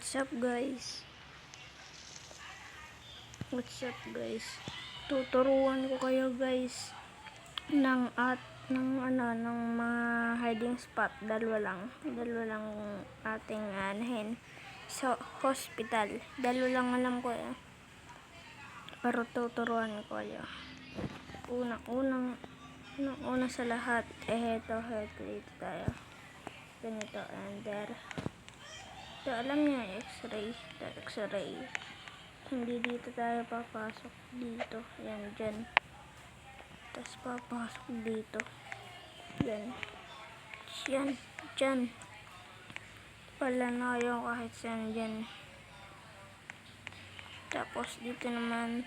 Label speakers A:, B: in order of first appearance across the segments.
A: What's up guys? What's up guys? Tuturuan ko kayo guys ng at ng ano ng mga hiding spot. Dalawa lang. Dalawa lang ating anahin sa hospital. Dalawa lang alam ko eh. Pero tuturuan ko kayo. Una unang unang una sa lahat eh heto heto dito tayo. Ganito and there ito, alam niya, x-ray. X-ray. Hindi dito tayo papasok. Dito. Yan, dyan. Tapos papasok dito. Yan. Yan, dyan. Wala na yung kahit saan dyan. Tapos dito naman,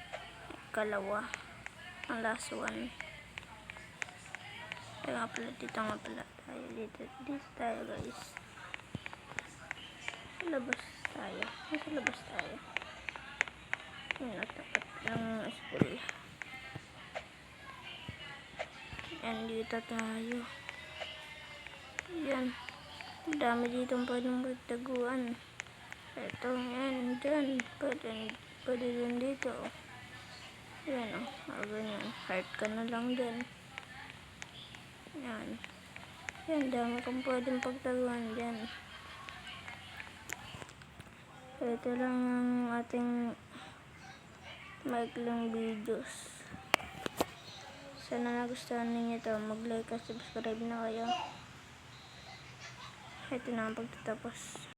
A: kalawa. Ang last one. Ito nga pala, dito nga pala tayo. Dito, dito tayo guys. Labas tayo. Nasa labas tayo. Yung natapat ng school. Yan, dito tayo. Yan. Ang dami dito pwedeng magtaguan. Ito, yan, dyan. Pwede, pwede din dito. Yan. Oh. Oh, ganyan. Heart ka na lang din. Yan. Yan, dami kang pwedeng pagtaguan dyan. Ito lang ang ating maikling videos. Sana nagustuhan ninyo ito. Mag-like at subscribe na kayo. Ito na ang pagtatapos.